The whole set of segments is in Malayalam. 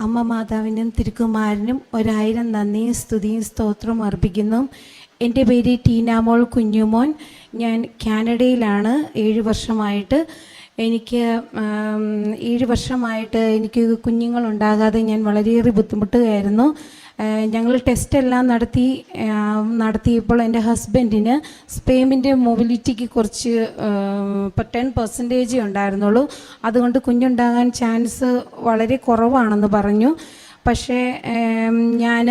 അമ്മ മാതാവിനും തിരുക്കുമാരനും ഒരായിരം നന്ദിയും സ്തുതിയും സ്തോത്രവും അർപ്പിക്കുന്നു. എന്റെ പേര് ടീനാമോൾ കുഞ്ഞുമോൻ. ഞാൻ കാനഡയിലാണ്. ഏഴ് വർഷമായിട്ട് എനിക്ക് ഏഴ് വർഷമായിട്ട് എനിക്ക് കുഞ്ഞുങ്ങളുണ്ടാകാതെ ഞാൻ വളരെയേറെ ബുദ്ധിമുട്ടുകയായിരുന്നു. ഞങ്ങൾ ടെസ്റ്റ് എല്ലാം നടത്തി നടത്തിയപ്പോൾ എന്റെ ഹസ്ബൻഡിന് സ്പേമിന്റെ മൊബിലിറ്റിക്ക് കുറച്ച് ടെൻ പെർസെന്റേജ് ഉണ്ടായിരുന്നുള്ളൂ. അതുകൊണ്ട് കുഞ്ഞുണ്ടാകാൻ ചാൻസ് വളരെ കുറവാണെന്ന് പറഞ്ഞു. പക്ഷേ ഞാൻ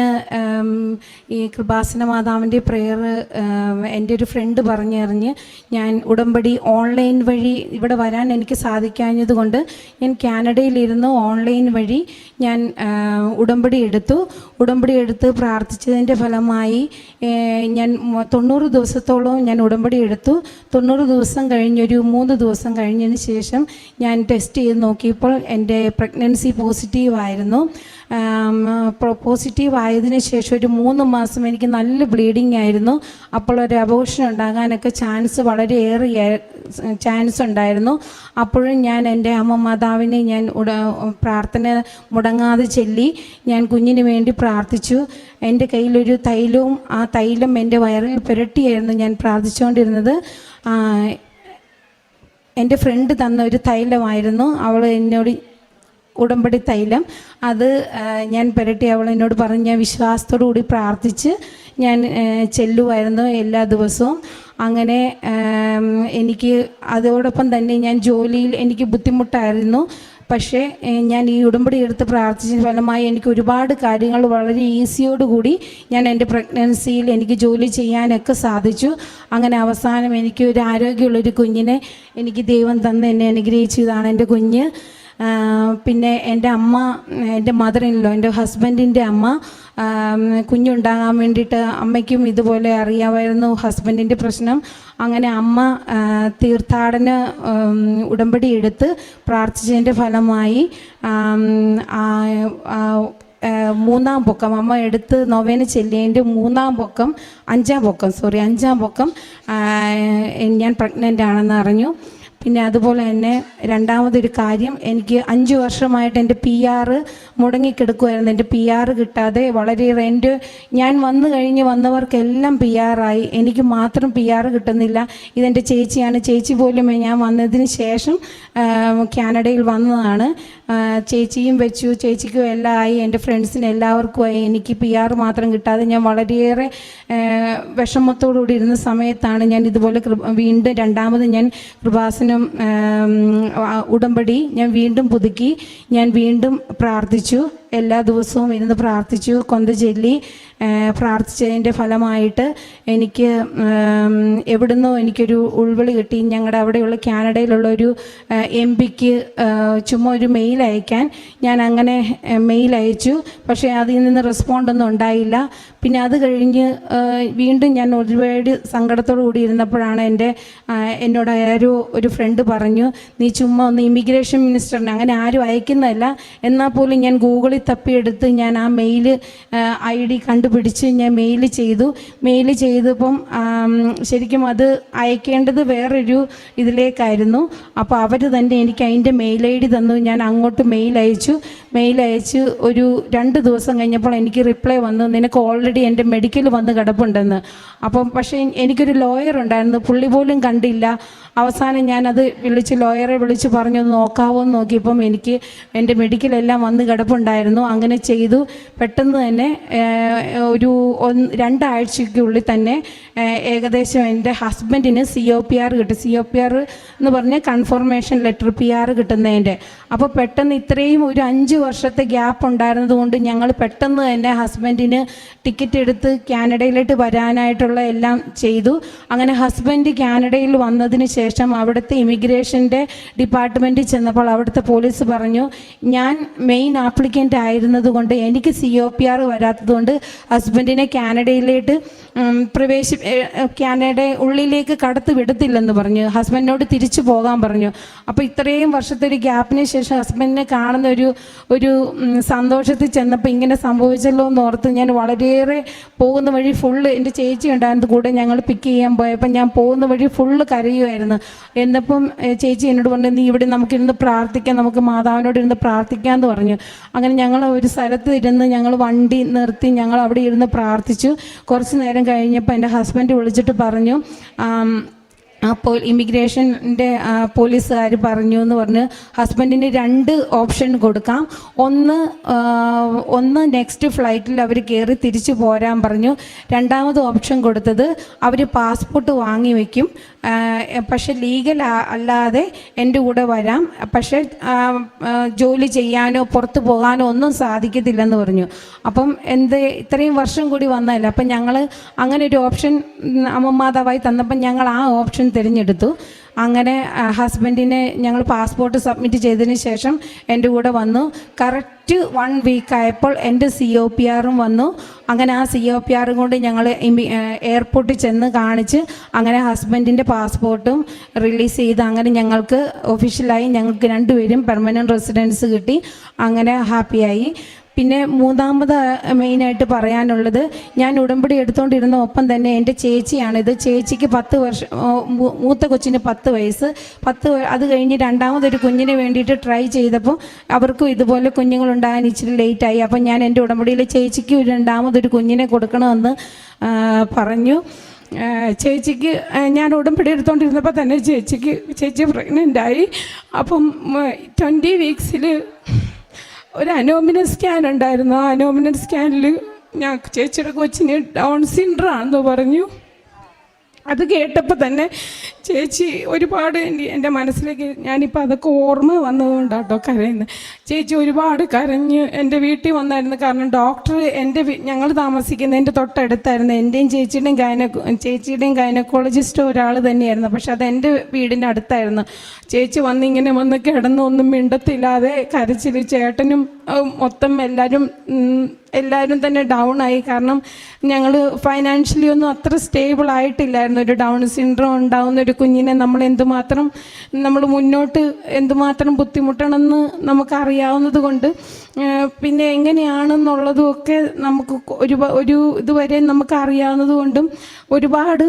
ഈ കൃപാസന മാതാവിന്റെ പ്രെയർ എന്റെ ഒരു ഫ്രണ്ട് പറഞ്ഞറിഞ്ഞ് ഞാൻ ഉടമ്പടി ഓൺലൈൻ വഴി ഇവിടെ വരാൻ എനിക്ക് സാധിക്കാഞ്ഞത് കൊണ്ട് ഞാൻ കാനഡയിലിരുന്ന് ഓൺലൈൻ വഴി ഞാൻ ഉടമ്പടി എടുത്തു. ഉടമ്പടി എടുത്ത് പ്രാർത്ഥിച്ചതിന്റെ ഫലമായി ഞാൻ തൊണ്ണൂറ് ദിവസത്തോളം ഞാൻ ഉടമ്പടി എടുത്തു. തൊണ്ണൂറ് ദിവസം കഴിഞ്ഞൊരു മൂന്ന് ദിവസം കഴിഞ്ഞതിന് ശേഷം ഞാൻ ടെസ്റ്റ് ചെയ്ത് നോക്കിയപ്പോൾ എന്റെ പ്രഗ്നൻസി പോസിറ്റീവ് ആയിരുന്നു. പോസിറ്റീവ് ആയതിനു ശേഷം ഒരു മൂന്ന് മാസം എനിക്ക് നല്ല ബ്ലീഡിങ് ആയിരുന്നു. അപ്പോൾ ഒരു അബോഷൻ ഉണ്ടാകാനൊക്കെ ചാൻസ് വളരെയേറെ ചാൻസ് ഉണ്ടായിരുന്നു. അപ്പോഴും ഞാൻ എന്റെ അമ്മ മാതാവിനെ ഞാൻ ഉട പ്രാർത്ഥന മുടങ്ങാതെ ചൊല്ലി. ഞാൻ കുഞ്ഞിന് വേണ്ടി പ്രാർത്ഥിച്ചു. എന്റെ കയ്യിലൊരു തൈലവും ആ തൈലം എന്റെ വയറിൽ പുരട്ടിയായിരുന്നു ഞാൻ പ്രാർത്ഥിച്ചുകൊണ്ടിരുന്നത്. എന്റെ ഫ്രണ്ട് തന്ന ഒരു തൈലമായിരുന്നു. അവൾ എന്നോട് ഉടമ്പടി തൈലം. അത് ഞാൻ പുരട്ടി അവൾ എന്നോട് പറഞ്ഞ് ഞാൻ വിശ്വാസത്തോടു കൂടി പ്രാർത്ഥിച്ച് ഞാൻ ചെല്ലുമായിരുന്നു എല്ലാ ദിവസവും. അങ്ങനെ എനിക്ക് അതോടൊപ്പം തന്നെ ഞാൻ ജോലിയിൽ എനിക്ക് ബുദ്ധിമുട്ടായിരുന്നു. പക്ഷേ ഞാൻ ഈ ഉടമ്പടി എടുത്ത് പ്രാർത്ഥിച്ച ഫലമായി എനിക്ക് ഒരുപാട് കാര്യങ്ങൾ വളരെ ഈസിയോടുകൂടി ഞാൻ എന്റെ പ്രഗ്നൻസിയിൽ എനിക്ക് ജോലി ചെയ്യാനൊക്കെ സാധിച്ചു. അങ്ങനെ അവസാനം എനിക്ക് ഒരു ആരോഗ്യമുള്ളൊരു കുഞ്ഞിനെ എനിക്ക് ദൈവം തന്ന് എന്നെ അനുഗ്രഹിച്ചതാണ് എന്റെ കുഞ്ഞ്. പിന്നെ എന്റെ അമ്മ എന്റെ മദർ ഇല്ലോ എന്റെ ഹസ്ബൻഡിന്റെ അമ്മ കുഞ്ഞുണ്ടാകാൻ വേണ്ടിയിട്ട് അമ്മയ്ക്കും ഇതുപോലെ അറിയാമായിരുന്നു ഹസ്ബൻഡിന്റെ പ്രശ്നം. അങ്ങനെ അമ്മ തീർത്ഥാടന ഉടമ്പടി എടുത്ത് പ്രാർത്ഥിച്ചതിന്റെ ഫലമായി മൂന്നാം പൊക്കം അമ്മ എടുത്ത് നൊവേന ചെല്ലിയതിന്റെ മൂന്നാം പൊക്കം അഞ്ചാം പൊക്കം സോറി അഞ്ചാം പൊക്കം ഞാൻ പ്രഗ്നന്റ് ആണെന്ന് അറിഞ്ഞു. പിന്നെ അതുപോലെ തന്നെ രണ്ടാമതൊരു കാര്യം എനിക്ക് അഞ്ച് വർഷമായിട്ട് എന്റെ പി ആർ മുടങ്ങിക്കിടക്കുമായിരുന്നു എന്റെ പി ആർ കിട്ടാതെ വളരെ എന്റെ ഞാൻ വന്നു കഴിഞ്ഞ് വന്നവർക്കെല്ലാം പി ആറായി എനിക്ക് മാത്രം പി ആർ കിട്ടുന്നില്ല. ഇതെന്റെ ചേച്ചിയാണ്. ചേച്ചി പോലും ഞാൻ വന്നതിന് ശേഷം കാനഡയിൽ വന്നതാണ്. ചേച്ചിയും വെച്ചു. ചേച്ചിക്കും എല്ലാം ആയി. എന്റെ ഫ്രണ്ട്സിന് എല്ലാവർക്കുമായി എനിക്ക് പി ആർ മാത്രം കിട്ടാതെ ഞാൻ വളരെയേറെ വിഷമത്തോടുകൂടി ഇരുന്ന സമയത്താണ് ഞാൻ ഇതുപോലെ വീണ്ടും രണ്ടാമത് ഞാൻ കൃപാസനം ആ, ഉടമ്പടി ഞാൻ വീണ്ടും പുതുക്കി ഞാൻ വീണ്ടും പ്രാർത്ഥിച്ചു. എല്ലാ ദിവസവും ഇരുന്ന് പ്രാർത്ഥിച്ചു. കൊന്ത ചൊല്ലി പ്രാർത്ഥിച്ചതിന്റെ ഫലമായിട്ട് എനിക്ക് എവിടുന്നോ എനിക്കൊരു ഉൾവിളി കിട്ടി. ഞങ്ങളുടെ അവിടെയുള്ള കാനഡയിലുള്ള ഒരു എം പിക്ക് ചുമ്മാ ഒരു മെയിൽ അയക്കാൻ ഞാൻ അങ്ങനെ മെയിൽ അയച്ചു. പക്ഷേ അതിൽ നിന്ന് റെസ്പോണ്ടൊന്നും ഉണ്ടായില്ല. പിന്നെ അത് കഴിഞ്ഞ് വീണ്ടും ഞാൻ ഒരുപാട് സങ്കടത്തോടു കൂടി ഇരുന്നപ്പോഴാണ് എന്റെ എന്നോട് ആരോ ഒരു ഫ്രണ്ട് പറഞ്ഞു നീ ചുമ്മാ ഒന്ന് ഇമിഗ്രേഷൻ മിനിസ്റ്ററിന് അങ്ങനെ ആരും അയക്കുന്നതല്ല. എന്നാൽ പോലും ഞാൻ ഗൂഗിളിൽ തപ്പിയെടുത്ത് ഞാൻ ആ മെയിൽ ഐ ഡി കണ്ടുപിടിച്ച് ഞാൻ മെയിൽ ചെയ്തു. മെയിൽ ചെയ്തപ്പം ശരിക്കും അത് അയക്കേണ്ടത് വേറൊരു ഇതിലേക്കായിരുന്നു. അപ്പോൾ അവർ തന്നെ എനിക്ക് അതിന്റെ മെയിൽ ഐ ഡി തന്നു. ഞാൻ അങ്ങോട്ട് മെയിൽ അയച്ചു. മെയിൽ അയച്ച് ഒരു രണ്ട് ദിവസം കഴിഞ്ഞപ്പോൾ എനിക്ക് റിപ്ലൈ വന്നു നിനക്ക് ഓൾറെഡി എന്റെ മെഡിക്കൽ വന്ന് കിടപ്പുണ്ടെന്ന്. അപ്പം പക്ഷേ എനിക്കൊരു ലോയർ ഉണ്ടായിരുന്നു പുള്ളി പോലും കണ്ടില്ല. അവസാനം ഞാനത് വിളിച്ച് ലോയറെ വിളിച്ച് പറഞ്ഞു "ഒന്ന് നോക്കാവോ എന്ന് നോക്കിയപ്പം എനിക്ക് എന്റെ മെഡിക്കലെല്ലാം വന്ന് കിടപ്പുണ്ടായിരുന്നു. അങ്ങനെ ചെയ്തു. പെട്ടെന്ന് തന്നെ ഒരു ഒന്ന് രണ്ടാഴ്ചയ്ക്കുള്ളിൽ തന്നെ ഏകദേശം എന്റെ ഹസ്ബൻഡിന് സി ഒ പി ആർ കിട്ടും. സി ഒ പി ആർ എന്ന് പറഞ്ഞാൽ കൺഫർമേഷൻ ലെറ്റർ പി ആർ കിട്ടുന്നതിന്റെ. അപ്പോൾ പെട്ടെന്ന് ഇത്രയും ഒരു അഞ്ച് വർഷത്തെ ഗ്യാപ്പ് ഉണ്ടായിരുന്നത് കൊണ്ട് ഞങ്ങൾ പെട്ടെന്ന് തന്നെ ഹസ്ബൻഡിന് ടിക്കറ്റ് എടുത്ത് കാനഡയിലോട്ട് വരാനായിട്ടുള്ള എല്ലാം ചെയ്തു. അങ്ങനെ ഹസ്ബൻഡ് കാനഡയിൽ വന്നതിന് ശേഷം അവിടുത്തെ ഇമിഗ്രേഷന്റെ ഡിപ്പാർട്ട്മെന്റിൽ ചെന്നപ്പോൾ അവിടുത്തെ പോലീസ് പറഞ്ഞു ഞാൻ മെയിൻ ആപ്ലിക്കന്റ് ആയിരുന്നതുകൊണ്ട് എനിക്ക് സി ഒ പി ആർ വരാത്തതുകൊണ്ട് ഹസ്ബൻഡിനെ കാനഡയിലേക്ക് പ്രവേശ കാനഡ ഉള്ളിലേക്ക് കടത്തി വിടത്തില്ലെന്ന് പറഞ്ഞു. ഹസ്ബൻഡിനോട് തിരിച്ചു പോകാൻ പറഞ്ഞു. അപ്പോൾ ഇത്രയും വർഷത്തെ ഒരു ഗ്യാപ്പിന് ശേഷം ഹസ്ബൻഡിനെ കാണുന്ന ഒരു ഒരു സന്തോഷത്തിൽ ചെന്നപ്പോൾ ഇങ്ങനെ സംഭവിച്ചല്ലോ എന്ന് ഓർത്ത് ഞാൻ വളരെയേറെ പോകുന്ന വഴി ഫുള്ള് എന്റെ ചേച്ചി ഉണ്ടായിരുന്നത് കൂടെ ഞങ്ങൾ പിക്ക് ചെയ്യാൻ പോയപ്പോൾ ഞാൻ പോകുന്ന വഴി ഫുള്ള് കരയുമായിരുന്നു. എന്നപ്പം ചേച്ചി എന്നോട് പറഞ്ഞു നീ ഇവിടെ നമുക്കിരുന്ന് പ്രാർത്ഥിക്കാം നമുക്ക് മാതാവിനോട് ഇരുന്ന് പ്രാർത്ഥിക്കാം എന്ന് പറഞ്ഞു. അങ്ങനെ ഞങ്ങൾ ഒരു സ്ഥലത്ത് ഇരുന്ന് ഞങ്ങൾ വണ്ടി നിർത്തി ഞങ്ങൾ അവിടെ ഇരുന്ന് പ്രാർത്ഥിച്ചു. കുറച്ച് നേരം കഴിഞ്ഞപ്പോൾ എന്റെ ഹസ്ബൻഡ് വിളിച്ചിട്ട് പറഞ്ഞു അപ്പോൾ ഇമിഗ്രേഷന്റെ പോലീസുകാർ പറഞ്ഞു എന്ന് പറഞ്ഞ് ഹസ്ബൻഡിന് രണ്ട് ഓപ്ഷൻ കൊടുക്കാം. ഒന്ന് ഒന്ന് നെക്സ്റ്റ് ഫ്ലൈറ്റിൽ അവർ കയറി തിരിച്ചു പോരാൻ പറഞ്ഞു. രണ്ടാമത് ഓപ്ഷൻ കൊടുത്തത് അവർ പാസ്പോർട്ട് വാങ്ങി വയ്ക്കും പക്ഷെ ലീഗൽ അല്ലാതെ എന്റെ കൂടെ വരാം. പക്ഷേ ജോലി ചെയ്യാനോ പുറത്തു പോകാനോ ഒന്നും സാധിക്കത്തില്ലെന്ന് പറഞ്ഞു. അപ്പം എന്ത് ഇത്രയും വർഷം കൂടി വന്നതല്ല. അപ്പം ഞങ്ങൾ അങ്ങനെ ഒരു ഓപ്ഷൻ അമ്മ മാതാവായി തന്നപ്പം ഞങ്ങൾ ആ ഓപ്ഷൻ തിരഞ്ഞെടുത്തു. അങ്ങനെ ഹസ്ബൻഡിനെ ഞങ്ങൾ പാസ്പോർട്ട് സബ്മിറ്റ് ചെയ്തതിന് ശേഷം എന്റെ കൂടെ വന്നു. കറക്റ്റ് വൺ വീക്ക് ആയപ്പോൾ എന്റെ സി ഒ പി ആറും വന്നു. അങ്ങനെ ആ സി ഒ പി ആറും കൊണ്ട് ഞങ്ങൾ എയർപോർട്ടിൽ ചെന്ന് കാണിച്ച് അങ്ങനെ ഹസ്ബൻഡിന്റെ പാസ്പോർട്ടും റിലീസ് ചെയ്ത് അങ്ങനെ ഞങ്ങൾക്ക് ഒഫീഷ്യലായി ഞങ്ങൾക്ക് രണ്ടുപേരും പെർമനന്റ് റെസിഡൻസ് കിട്ടി. അങ്ങനെ ഹാപ്പിയായി പിന്നെ മൂന്നാമത് മെയിനായിട്ട് പറയാനുള്ളത് ഞാൻ ഉടമ്പടി എടുത്തുകൊണ്ടിരുന്ന ഒപ്പം തന്നെ എന്റെ ചേച്ചിയാണ്. ഇത് ചേച്ചിക്ക് പത്ത് വർഷം മൂത്ത കൊച്ചിന് പത്ത് വയസ്സ്. പത്ത് അത് കഴിഞ്ഞ് രണ്ടാമതൊരു കുഞ്ഞിന് വേണ്ടിയിട്ട് ട്രൈ ചെയ്തപ്പോൾ അവർക്കും ഇതുപോലെ കുഞ്ഞുങ്ങളുണ്ടാകാൻ ഇച്ചിരി ലേറ്റായി. അപ്പം ഞാൻ എന്റെ ഉടമ്പടിയിൽ ചേച്ചിക്ക് രണ്ടാമതൊരു കുഞ്ഞിനെ കൊടുക്കണമെന്ന് പറഞ്ഞു. ചേച്ചിക്ക് ഞാൻ ഉടമ്പടി എടുത്തുകൊണ്ടിരുന്നപ്പോൾ തന്നെ ചേച്ചിക്ക് ചേച്ചി പ്രഗ്നന്റായി അപ്പം ട്വന്റി വീക്സിൽ ഒരു അനോമിനൽ സ്കാൻ ഉണ്ടായിരുന്നു. ആ അനോമിനൽ സ്കാനിൽ ഞാൻ ചേച്ചിയുടെ കൊച്ചിന് ഡൗൺ സിൻഡർ ആണെന്ന് പറഞ്ഞു. അത് കേട്ടപ്പോൾ തന്നെ ചേച്ചി ഒരുപാട് എന്റെ മനസ്സിലേക്ക് ഞാനിപ്പോൾ അതൊക്കെ ഓർമ്മ വന്നതുകൊണ്ടാട്ടോ കരയുന്നത് ചേച്ചി ഒരുപാട് കരഞ്ഞ് എന്റെ വീട്ടിൽ വന്നായിരുന്നു. കാരണം ഡോക്ടർ എന്റെ ഞങ്ങൾ താമസിക്കുന്ന എന്റെ തൊട്ടടുത്തായിരുന്നു. എന്റെയും ചേച്ചിയുടെയും ഗൈനക്കോ ചേച്ചിയുടെയും ഗൈനക്കോളജിസ്റ്റ് ഒരാൾ തന്നെയായിരുന്നു. പക്ഷെ അത് എന്റെ വീടിന്റെ അടുത്തായിരുന്നു. ചേച്ചി വന്നിങ്ങനെ വന്ന് കിടന്നൊന്നും മിണ്ടത്തില്ലാതെ കരച്ചിൽ ചേട്ടനും മൊത്തം എല്ലാവരും എല്ലാവരും തന്നെ ഡൗൺ ആയി. കാരണം ഞങ്ങൾ ഫൈനാൻഷ്യലി ഒന്നും അത്ര സ്റ്റേബിൾ ആയിട്ടില്ലായിരുന്നു. ഒരു ഡൗൺ സിൻഡ്രോം ഉണ്ടാവുന്ന ഒരു കുഞ്ഞിനെ നമ്മൾ എന്തുമാത്രം നമ്മൾ മുന്നോട്ട് എന്തുമാത്രം ബുദ്ധിമുട്ടണമെന്ന് നമുക്കറിയാവുന്നത് കൊണ്ട് പിന്നെ എങ്ങനെയാണെന്നുള്ളതും ഒക്കെ നമുക്ക് ഒരു ഒരു ഇതുവരെ നമുക്ക് അറിയാവുന്നത് കൊണ്ടും ഒരുപാട്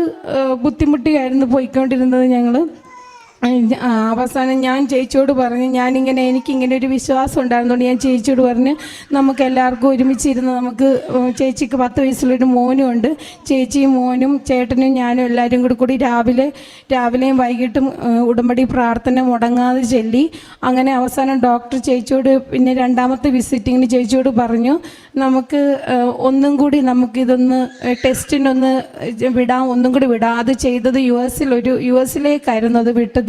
ബുദ്ധിമുട്ടിയായിരുന്നു പോയിക്കൊണ്ടിരുന്നത് ഞങ്ങൾ അവസാനം ഞാൻ ചേച്ചിയോട് പറഞ്ഞു ഞാനിങ്ങനെ എനിക്കിങ്ങനെ ഒരു വിശ്വാസം ഉണ്ടായിരുന്നുകൊണ്ട് ഞാൻ ചേച്ചിയോട് പറഞ്ഞ് നമുക്ക് എല്ലാവർക്കും ഒരുമിച്ചിരുന്ന് നമുക്ക് ചേച്ചിക്ക് പത്ത് വയസ്സുള്ളൊരു മോനും ഉണ്ട്. ചേച്ചിയും മോനും ചേട്ടനും ഞാനും എല്ലാവരും കൂടി കൂടി രാവിലെ രാവിലെയും വൈകിട്ടും ഉടമ്പടി പ്രാർത്ഥന മുടങ്ങാതെ ചൊല്ലി. അങ്ങനെ അവസാനം ഡോക്ടർ ചേച്ചിയോട് പിന്നെ രണ്ടാമത്തെ വിസിറ്റിങ്ങിന് ചേച്ചിയോട് പറഞ്ഞു നമുക്ക് ഒന്നും കൂടി നമുക്കിതൊന്ന് ടെസ്റ്റിനൊന്ന് വിടാം ഒന്നും കൂടി വിടാം. അത് ചെയ്തത് യു എസിൽ ഒരു യു എസിലേക്കായിരുന്നു അത് വിട്ടത്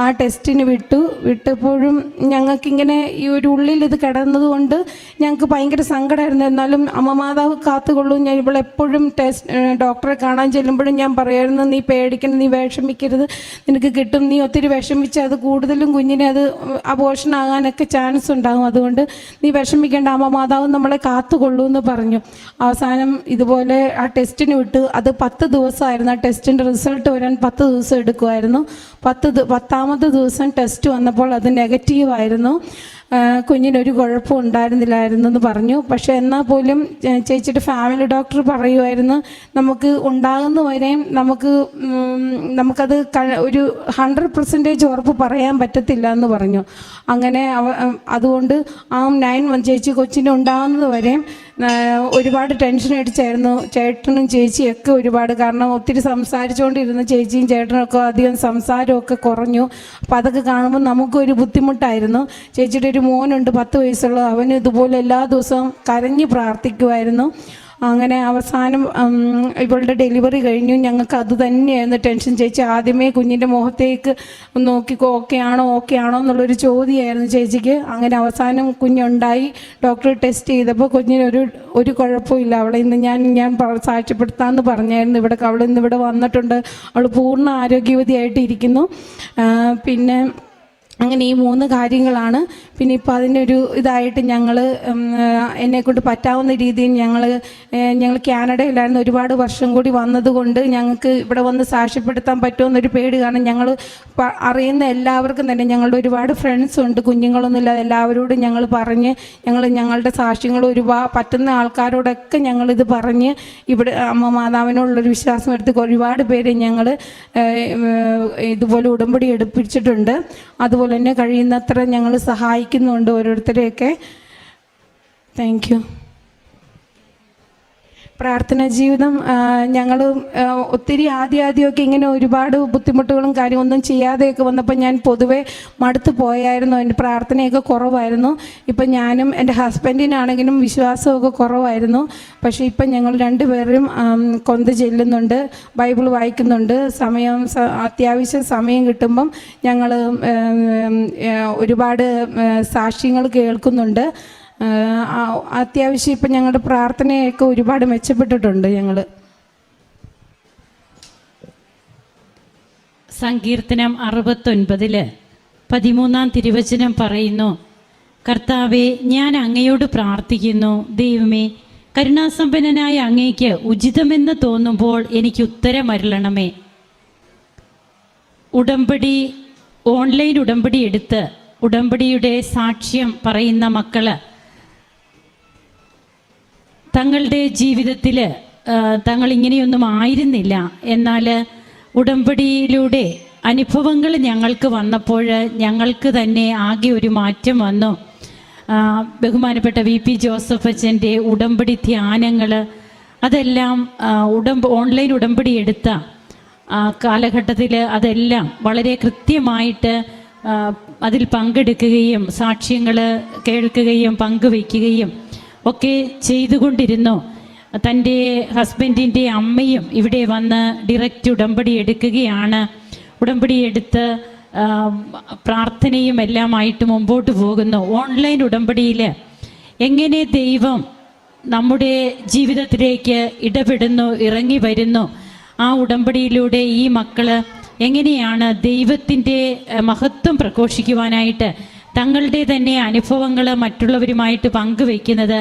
ആ ടെസ്റ്റിന് വിട്ടു. വിട്ടപ്പോഴും ഞങ്ങൾക്കിങ്ങനെ ഈ ഒരു ഉള്ളിൽ ഇത് കിടന്നതുകൊണ്ട് ഞങ്ങൾക്ക് ഭയങ്കര സങ്കടമായിരുന്നു. എന്നാലും അമ്മ മാതാവ് കാത്തുകൊള്ളൂ. ഞാൻ ഇവിടെ എപ്പോഴും ടെസ്റ്റ് ഡോക്ടറെ കാണാൻ ചെല്ലുമ്പോഴും ഞാൻ പറയായിരുന്നു നീ പേടിക്കണം നീ വിഷമിക്കരുത്. നിനക്ക് കിട്ടും. നീ ഒത്തിരി വിഷമിച്ച് അത് കൂടുതലും കുഞ്ഞിനെ അത് അപോഷണാകാനൊക്കെ ചാൻസ് ഉണ്ടാകും. അതുകൊണ്ട് നീ വിഷമിക്കേണ്ട അമ്മ മാതാവ് നമ്മളെ കാത്തുകൊള്ളൂ എന്ന് പറഞ്ഞു. അവസാനം ഇതുപോലെ ആ ടെസ്റ്റിന് വിട്ട്. അത് പത്ത് ദിവസമായിരുന്നു. ആ ടെസ്റ്റിന്റെ റിസൾട്ട് വരാൻ പത്ത് ദിവസം എടുക്കുമായിരുന്നു. പത്ത് പത്താമത്തെ ദിവസം ടെസ്റ്റ് വന്നപ്പോൾ അത് നെഗറ്റീവായിരുന്നു ആ, കുഞ്ഞിനൊരു കുഴപ്പം ഉണ്ടായിരുന്നില്ലായിരുന്നു എന്ന് പറഞ്ഞു. പക്ഷേ എന്നാൽ പോലും ചേച്ചിയുടെ ഫാമിലി ഡോക്ടർ പറയുമായിരുന്നു നമുക്ക് ഉണ്ടാകുന്ന വരെയും നമുക്ക് നമുക്കത് ഒരു ഹൺഡ്രഡ് പെർസെന്റേജ് ഉറപ്പ് പറയാൻ പറ്റത്തില്ല എന്ന് പറഞ്ഞു. അങ്ങനെ അതുകൊണ്ട് ആ നയൻ വൺ ചേച്ചി കൊച്ചിന് ഉണ്ടാകുന്നത് വരെയും ഒരുപാട് ടെൻഷൻ അടിച്ചായിരുന്നു. ചേട്ടനും ചേച്ചിയൊക്കെ ഒരുപാട് കാരണം ഒത്തിരി സംസാരിച്ചുകൊണ്ടിരുന്ന ചേച്ചിയും ചേട്ടനും ഒക്കെ അധികം സംസാരമൊക്കെ കുറഞ്ഞു. അപ്പോൾ അതൊക്കെ കാണുമ്പോൾ നമുക്കൊരു ബുദ്ധിമുട്ടായിരുന്നു. ചേച്ചിയുടെ ഒരു മോനുണ്ട് പത്ത് വയസ്സുള്ള അവന് ഇതുപോലെ എല്ലാ ദിവസവും കരഞ്ഞ് പ്രാർത്ഥിക്കുമായിരുന്നു അങ്ങനെ അവസാനം ഇവളുടെ ഡെലിവറി കഴിഞ്ഞു. ഞങ്ങൾക്ക് അത് തന്നെയായിരുന്നു ടെൻഷൻ. ചേച്ചി ആദ്യമേ കുഞ്ഞിന്റെ മുഖത്തേക്ക് നോക്കിക്കോ ഓക്കെ ആണോ ഓക്കെ ആണോ എന്നുള്ളൊരു ചോദ്യമായിരുന്നു ചേച്ചിക്ക്. അങ്ങനെ അവസാനം കുഞ്ഞുണ്ടായി. ഡോക്ടർ ടെസ്റ്റ് ചെയ്തപ്പോൾ കുഞ്ഞിനൊരു ഒരു കുഴപ്പമില്ല. അവളെ ഇന്ന് ഞാൻ ഞാൻ സാക്ഷ്യപ്പെടുത്താമെന്ന് പറഞ്ഞായിരുന്നു. ഇവിടെ അവൾ ഇന്ന് ഇവിടെ വന്നിട്ടുണ്ട്. അവൾ പൂർണ ആരോഗ്യവതിയായിട്ടിരിക്കുന്നു. പിന്നെ അങ്ങനെ ഈ മൂന്ന് കാര്യങ്ങളാണ്. പിന്നെ ഇപ്പോൾ അതിനൊരു ഇതായിട്ട് ഞങ്ങൾ എന്നെക്കൊണ്ട് പറ്റാവുന്ന രീതിയിൽ ഞങ്ങൾ ഞങ്ങൾ കാനഡയിലായിരുന്നു ഒരുപാട് വർഷം കൂടി വന്നതുകൊണ്ട് ഞങ്ങൾക്ക് ഇവിടെ വന്ന് സാക്ഷ്യപ്പെടുത്താൻ പറ്റുമെന്നൊരു പേടി കാരണം ഞങ്ങൾ അറിയുന്ന എല്ലാവർക്കും തന്നെ ഞങ്ങളുടെ ഒരുപാട് ഫ്രണ്ട്സ് ഉണ്ട്. കുഞ്ഞുങ്ങളൊന്നുമില്ലാതെ എല്ലാവരോടും ഞങ്ങൾ പറഞ്ഞ് ഞങ്ങൾ ഞങ്ങളുടെ സാക്ഷ്യങ്ങൾ ഒരുപാട് പറ്റുന്ന ആൾക്കാരോടൊക്കെ ഞങ്ങളിത് പറഞ്ഞ് ഇവിടെ അമ്മ മാതാവിനോടുള്ളൊരു വിശ്വാസം എടുത്ത് ഒരുപാട് പേരെ ഞങ്ങൾ ഇതുപോലെ ഉടമ്പടി എടുപ്പിച്ചിട്ടുണ്ട്. അതുപോലെ തന്നെ കഴിയുന്നത്ര ഞങ്ങൾ സഹായിക്കുന്നുണ്ട് ഓരോരുത്തരെയൊക്കെ. താങ്ക് പ്രാർത്ഥനാ ജീവിതം ഞങ്ങൾ ഒത്തിരി ആദ്യം ആദ്യമൊക്കെ ഇങ്ങനെ ഒരുപാട് ബുദ്ധിമുട്ടുകളും കാര്യമൊന്നും ചെയ്യാതെയൊക്കെ വന്നപ്പോൾ ഞാൻ പൊതുവെ മടുത്ത് പോയായിരുന്നു. എന്റെ പ്രാർത്ഥനയൊക്കെ കുറവായിരുന്നു. ഇപ്പം ഞാനും എന്റെ ഹസ്ബൻഡിനാണെങ്കിലും വിശ്വാസമൊക്കെ കുറവായിരുന്നു. പക്ഷേ ഇപ്പം ഞങ്ങൾ രണ്ടുപേരും കൊന്ത് ചെല്ലുന്നുണ്ട് ബൈബിൾ വായിക്കുന്നുണ്ട്. സമയം അത്യാവശ്യം സമയം കിട്ടുമ്പം ഞങ്ങൾ ഒരുപാട് സാക്ഷ്യങ്ങൾ കേൾക്കുന്നുണ്ട്. അത്യാവശ്യം ഇപ്പം ഞങ്ങളുടെ പ്രാർത്ഥനയൊക്കെ ഒരുപാട് മെച്ചപ്പെട്ടിട്ടുണ്ട് ഞങ്ങൾ സങ്കീർത്തനം അറുപത്തൊൻപതിൽ പതിമൂന്നാം തിരുവചനം പറയുന്നു കർത്താവെ ഞാൻ അങ്ങയോട് പ്രാർത്ഥിക്കുന്നു. ദൈവമേ കരുണാസമ്പന്നനായ അങ്ങേക്ക് ഉചിതമെന്ന് തോന്നുമ്പോൾ എനിക്ക് ഉത്തരമരുളണമേ. ഉടമ്പടി ഓൺലൈൻ ഉടമ്പടി എടുത്ത് ഉടമ്പടിയുടെ സാക്ഷ്യം പറയുന്ന മക്കൾ തങ്ങളുടെ ജീവിതത്തിൽ തങ്ങൾ ഇങ്ങനെയൊന്നും ആയിരുന്നില്ല. എന്നാൽ ഉടമ്പടിയിലൂടെ അനുഭവങ്ങൾ ഞങ്ങൾക്ക് വന്നപ്പോൾ ഞങ്ങൾക്ക് തന്നെ ആകെ ഒരു മാറ്റം വന്നു. ബഹുമാനപ്പെട്ട വി പി ജോസഫ് അച്ഛന്റെ ഉടമ്പടി ധ്യാനങ്ങൾ അതെല്ലാം ഉടമ്പ് ഓൺലൈൻ ഉടമ്പടി എടുത്ത കാലഘട്ടത്തിൽ അതെല്ലാം വളരെ കൃത്യമായിട്ട് അതിൽ പങ്കെടുക്കുകയും സാക്ഷ്യങ്ങൾ കേൾക്കുകയും പങ്കുവയ്ക്കുകയും ഒക്കെ ചെയ്തുകൊണ്ടിരുന്നു. തന്റെ ഹസ്ബൻഡിന്റെ അമ്മയും ഇവിടെ വന്ന് ഡിറക്റ്റ് ഉടമ്പടി എടുക്കുകയാണ്. ഉടമ്പടി എടുത്ത് പ്രാർത്ഥനയും എല്ലാമായിട്ട് മുമ്പോട്ട് പോകുന്നു. ഓൺലൈൻ ഉടമ്പടിയിൽ എങ്ങനെ ദൈവം നമ്മുടെ ജീവിതത്തിലേക്ക് ഇടപെടുന്നു ഇറങ്ങി വരുന്നു? ആ ഉടമ്പടിയിലൂടെ ഈ മക്കൾ എങ്ങനെയാണ് ദൈവത്തിന്റെ മഹത്വം പ്രഘോഷിക്കുവാനായിട്ട് തങ്ങളുടെ തന്നെ അനുഭവങ്ങൾ മറ്റുള്ളവരുമായിട്ട് പങ്കുവെക്കുന്നത്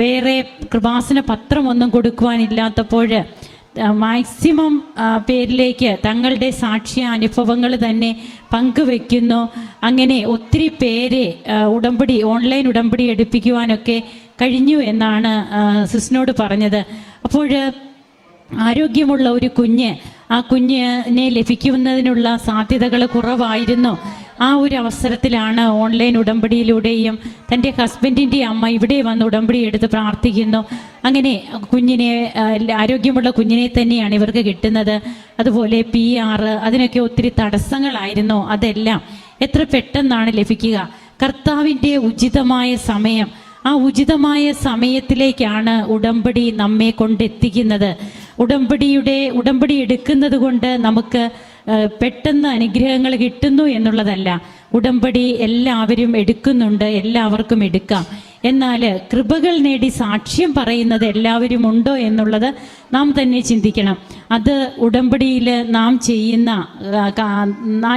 വേറെ കൃപാസന പത്രമൊന്നും കൊടുക്കുവാനില്ലാത്തപ്പോൾ മാക്സിമം പേരിലേക്ക് തങ്ങളുടെ സാക്ഷ്യ അനുഭവങ്ങൾ തന്നെ പങ്കുവെക്കുന്നു. അങ്ങനെ ഒത്തിരി പേരെ ഉടമ്പടി ഓൺലൈൻ ഉടമ്പടി എടുപ്പിക്കുവാനൊക്കെ കഴിഞ്ഞു എന്നാണ് സിസ്നോട് പറഞ്ഞത്. അപ്പോൾ ആരോഗ്യമുള്ള ഒരു കുഞ്ഞ് ആ കുഞ്ഞിനെ ലഭിക്കുന്നതിനുള്ള സാധ്യതകൾ കുറവായിരുന്നു. ആ ഒരു അവസരത്തിലാണ് ഓൺലൈൻ ഉടമ്പടിയിലൂടെയും തന്റെ ഹസ്ബൻഡിന്റെ അമ്മ ഇവിടെ വന്ന് ഉടമ്പടി എടുത്ത് പ്രാർത്ഥിക്കുന്നു. അങ്ങനെ കുഞ്ഞിനെ ആരോഗ്യമുള്ള കുഞ്ഞിനെ തന്നെയാണ് ഇവർക്ക് കിട്ടുന്നത്. അതുപോലെ പി ആർ അതിനൊക്കെ ഒത്തിരി തടസ്സങ്ങളായിരുന്നു അതെല്ലാം. എത്ര പെട്ടെന്നാണ് ലഭിക്കുക. കർത്താവിന്റെ ഉചിതമായ സമയം. ആ ഉചിതമായ സമയത്തിലേക്കാണ് ഉടമ്പടി നമ്മെ കൊണ്ടെത്തിക്കുന്നത്. ഉടമ്പടിയുടെ ഉടമ്പടി എടുക്കുന്നത് കൊണ്ട് നമുക്ക് പെട്ടെന്ന് അനുഗ്രഹങ്ങൾ കിട്ടുന്നു എന്നുള്ളതല്ല. ഉടമ്പടി എല്ലാവരും എടുക്കുന്നുണ്ട് എല്ലാവർക്കും എടുക്കാം. എന്നാൽ കൃപകൾ നേടി സാക്ഷ്യം പറയുന്നത് എല്ലാവരും ഉണ്ടോ എന്നുള്ളത് നാം തന്നെ ചിന്തിക്കണം. അത് ഉടമ്പടിയിൽ നാം ചെയ്യുന്ന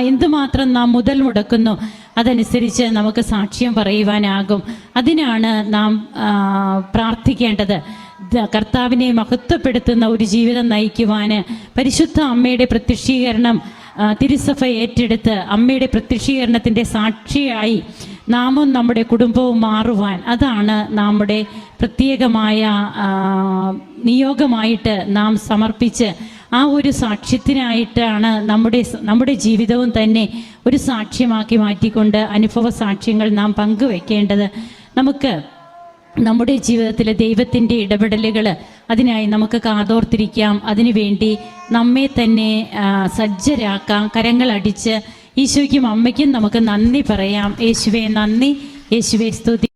എന്തുമാത്രം നാം മുതൽ മുടക്കുന്നു അതനുസരിച്ച് നമുക്ക് സാക്ഷ്യം പറയുവാനാകും. അതിനാണ് നാം പ്രാർത്ഥിക്കേണ്ടത്. കർത്താവിനെ മഹത്വപ്പെടുത്തുന്ന ഒരു ജീവിതം നയിക്കുവാന് പരിശുദ്ധ അമ്മയുടെ പ്രത്യക്ഷീകരണം തിരുസഭ ഏറ്റെടുത്ത് അമ്മയുടെ പ്രത്യക്ഷീകരണത്തിന്റെ സാക്ഷിയായി നാമും നമ്മുടെ കുടുംബവും മാറുവാൻ. അതാണ് നമ്മുടെ പ്രത്യേകമായ നിയോഗമായിട്ട് നാം സമർപ്പിച്ച് ആ ഒരു സാക്ഷ്യത്തിനായിട്ടാണ് നമ്മുടെ നമ്മുടെ ജീവിതവും തന്നെ ഒരു സാക്ഷ്യമാക്കി മാറ്റിക്കൊണ്ട് അനുഭവ സാക്ഷ്യങ്ങൾ നാം പങ്കുവെക്കേണ്ടത്. നമുക്ക് നമ്മുടെ ജീവിതത്തിലെ ദൈവത്തിന്റെ ഇടപെടലുകൾ അതിനായി നമുക്ക് കാതോർത്തിരിക്കാം. അതിനുവേണ്ടി നമ്മെ തന്നെ സജ്ജരാക്കാം. കരങ്ങളടിച്ച് ഈശോയ്ക്കും അമ്മയ്ക്കും നമുക്ക് നന്ദി പറയാം. യേശുവെ നന്ദി. യേശുവെ സ്തുതി.